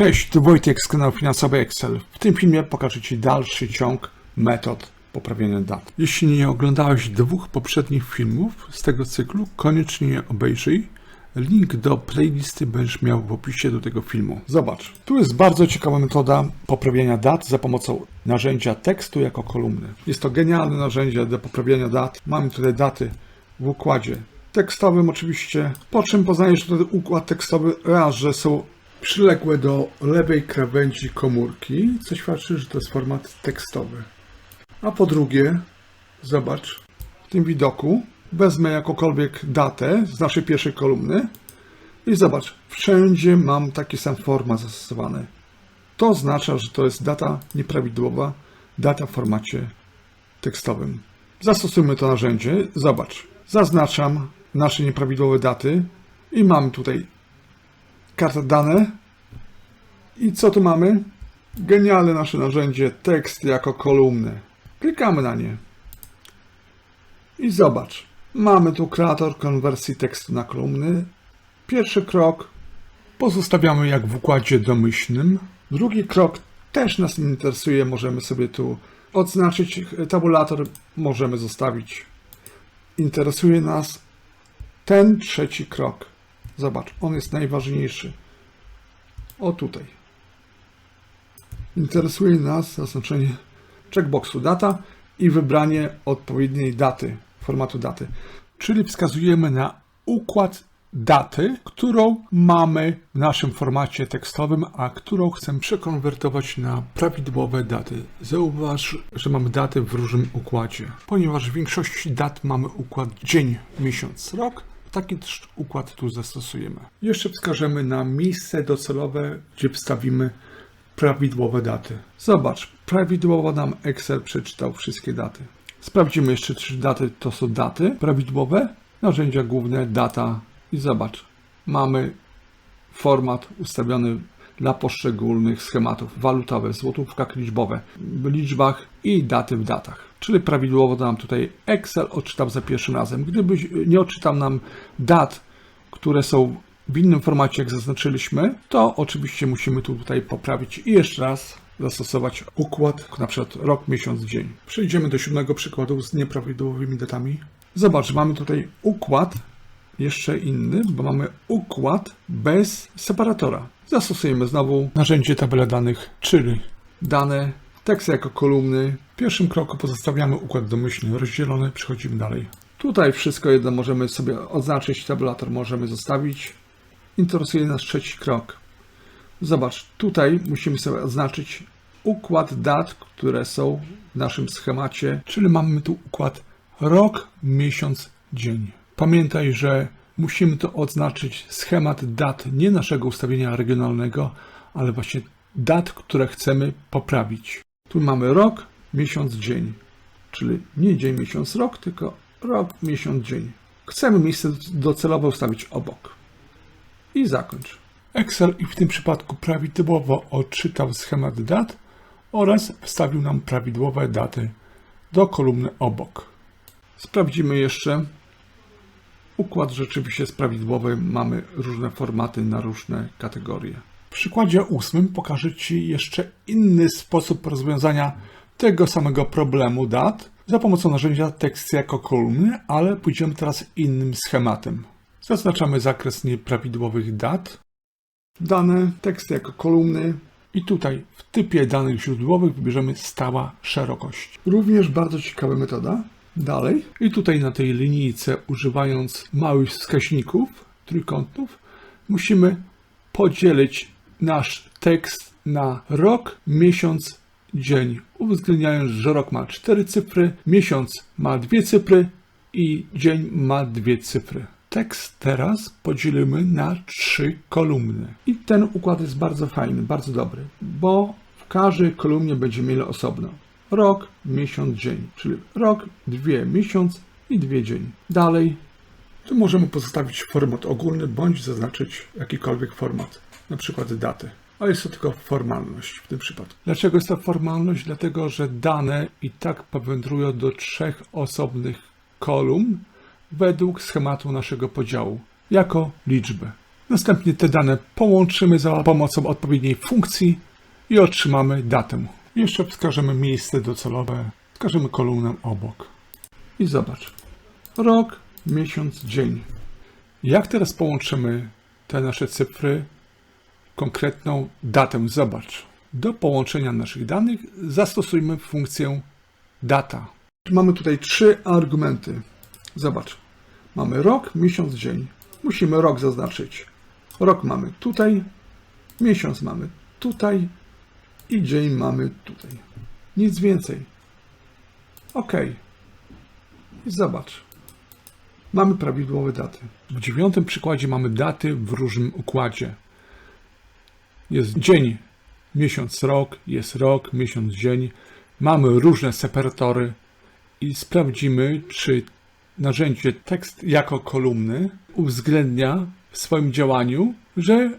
Cześć, tu Wojtek z kanału Finansowy Excel. W tym filmie pokażę Ci dalszy ciąg metod poprawiania dat. Jeśli nie oglądałeś dwóch poprzednich filmów z tego cyklu, koniecznie je obejrzyj. Link do playlisty będziesz miał w opisie do tego filmu. Zobacz, tu jest bardzo ciekawa metoda poprawiania dat za pomocą narzędzia tekstu jako kolumny. Jest to genialne narzędzie do poprawiania dat. Mamy tutaj daty w układzie tekstowym oczywiście, po czym poznajesz tutaj układ tekstowy raz, że są przyległe do lewej krawędzi komórki, co świadczy, że to jest format tekstowy. A po drugie, zobacz, w tym widoku wezmę jakąkolwiek datę z naszej pierwszej kolumny i zobacz, wszędzie mam taki sam format zastosowany. To oznacza, że to jest data nieprawidłowa, data w formacie tekstowym. Zastosujmy to narzędzie. Zobacz, zaznaczam nasze nieprawidłowe daty i mamy tutaj karta dane. I co tu mamy? Genialne nasze narzędzie tekst jako kolumny. Klikamy na nie. I zobacz, mamy tu kreator konwersji tekstu na kolumny. Pierwszy krok pozostawiamy jak w układzie domyślnym. Drugi krok też nas interesuje, możemy sobie tu odznaczyć tabulator, możemy zostawić. Interesuje nas ten trzeci krok. Zobacz, on jest najważniejszy. O tutaj. Interesuje nas zaznaczenie checkboxu data i wybranie odpowiedniej daty, formatu daty. Czyli wskazujemy na układ daty, którą mamy w naszym formacie tekstowym, a którą chcemy przekonwertować na prawidłowe daty. Zauważ, że mamy daty w różnym układzie. Ponieważ w większości dat mamy układ dzień, miesiąc, rok, taki układ tu zastosujemy. Jeszcze wskażemy na miejsce docelowe, gdzie wstawimy prawidłowe daty. Zobacz, prawidłowo nam Excel przeczytał wszystkie daty. Sprawdzimy jeszcze, czy daty to są daty prawidłowe. Narzędzia główne, data i zobacz, mamy format ustawiony dla poszczególnych schematów walutowe, złotówkach liczbowe, w liczbach i daty w datach. Czyli prawidłowo nam tutaj Excel odczytał za pierwszym razem. Gdyby nie odczytał nam dat, które są w innym formacie, jak zaznaczyliśmy, to oczywiście musimy tu tutaj poprawić i jeszcze raz zastosować układ, na przykład rok, miesiąc, dzień. Przejdziemy do siódmego przykładu z nieprawidłowymi datami. Zobacz, mamy tutaj układ jeszcze inny, bo mamy układ bez separatora. Zastosujemy znowu narzędzie tabela danych, czyli dane, tekst jako kolumny. W pierwszym kroku pozostawiamy układ domyślny rozdzielony, przechodzimy dalej. Tutaj wszystko jedno możemy sobie oznaczyć, tabulator możemy zostawić. Interesuje nas trzeci krok. Zobacz, tutaj musimy sobie oznaczyć układ dat, które są w naszym schemacie, czyli mamy tu układ rok, miesiąc, dzień. Pamiętaj, że musimy to odznaczyć schemat dat nie naszego ustawienia regionalnego, ale właśnie dat, które chcemy poprawić. Tu mamy rok, miesiąc, dzień, czyli nie dzień, miesiąc, rok, tylko rok, miesiąc, dzień. Chcemy miejsce docelowe ustawić obok. I zakończ. Excel i w tym przypadku prawidłowo odczytał schemat dat oraz wstawił nam prawidłowe daty do kolumny obok. Sprawdzimy jeszcze, Układ rzeczywiście jest prawidłowy, mamy różne formaty na różne kategorie. W przykładzie ósmym pokażę Ci jeszcze inny sposób rozwiązania tego samego problemu dat za pomocą narzędzia tekst jako kolumny, ale pójdziemy teraz innym schematem. Zaznaczamy zakres nieprawidłowych dat, dane, tekst jako kolumny i tutaj w typie danych źródłowych wybierzemy stała szerokość. Również bardzo ciekawa metoda, Dalej. I tutaj na tej linijce, używając małych wskaźników, trójkątów, musimy podzielić nasz tekst na rok, miesiąc, dzień, uwzględniając, że rok ma cztery cyfry, miesiąc ma dwie cyfry i dzień ma dwie cyfry. Tekst teraz podzielimy na trzy kolumny. I ten układ jest bardzo fajny, bardzo dobry, bo w każdej kolumnie będziemy mieli osobno rok, miesiąc, dzień, czyli rok, dwie, miesiąc i dwie dzień. Dalej, tu możemy pozostawić format ogólny bądź zaznaczyć jakikolwiek format, na przykład daty. Ale jest to tylko formalność w tym przypadku. Dlaczego jest to formalność? Dlatego, że dane i tak powędrują do trzech osobnych kolumn według schematu naszego podziału, jako liczbę. Następnie te dane połączymy za pomocą odpowiedniej funkcji i otrzymamy datę. Jeszcze wskażemy miejsce docelowe, wskażemy kolumnę obok. I zobacz. Rok, miesiąc, dzień. Jak teraz połączymy te nasze cyfry konkretną datę? Zobacz. Do połączenia naszych danych zastosujmy funkcję data. Mamy tutaj trzy argumenty. Zobacz. Mamy rok, miesiąc, dzień. Musimy rok zaznaczyć. Rok mamy tutaj, miesiąc mamy tutaj i dzień mamy tutaj. Nic więcej. OK. I zobacz. Mamy prawidłowe daty. W dziewiątym przykładzie mamy daty w różnym układzie. Jest dzień, miesiąc, rok, jest rok, miesiąc, dzień. Mamy różne separatory i sprawdzimy, czy narzędzie tekst jako kolumny uwzględnia w swoim działaniu, że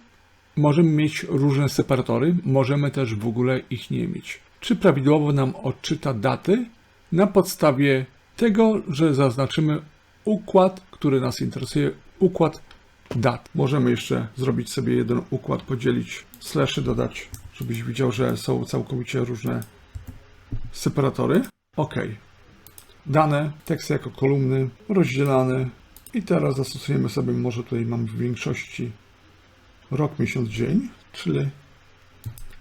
możemy mieć różne separatory, możemy też w ogóle ich nie mieć. Czy prawidłowo nam odczyta daty na podstawie tego, że zaznaczymy układ, który nas interesuje, układ dat. Możemy jeszcze zrobić sobie jeden układ, podzielić, slashy dodać, żebyś widział, że są całkowicie różne separatory. OK. Dane, tekst jako kolumny, rozdzielane. I teraz zastosujemy sobie, może tutaj mam w większości rok, miesiąc, dzień, czyli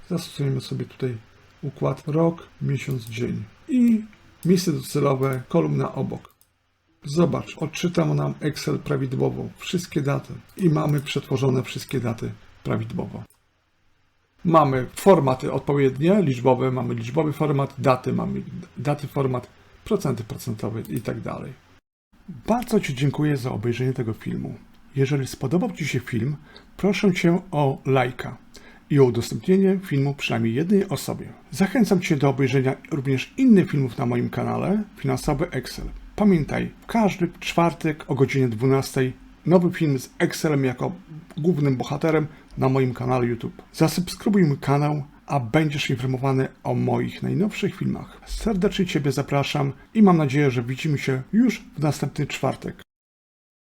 zastosujemy sobie tutaj układ rok, miesiąc, dzień. I miejsce docelowe, kolumna obok. Zobacz, odczytał nam Excel prawidłowo wszystkie daty i mamy przetworzone wszystkie daty prawidłowo. Mamy formaty odpowiednie, liczbowe, mamy liczbowy format, daty, mamy daty format, procenty procentowe i tak dalej. Bardzo Ci dziękuję za obejrzenie tego filmu. Jeżeli spodobał Ci się film, proszę Cię o lajka i o udostępnienie filmu przynajmniej jednej osobie. Zachęcam Cię do obejrzenia również innych filmów na moim kanale Finansowy Excel. Pamiętaj, w każdy czwartek o godzinie 12 nowy film z Excelem jako głównym bohaterem na moim kanale YouTube. Zasubskrybuj mój kanał, a będziesz informowany o moich najnowszych filmach. Serdecznie Ciebie zapraszam i mam nadzieję, że widzimy się już w następny czwartek.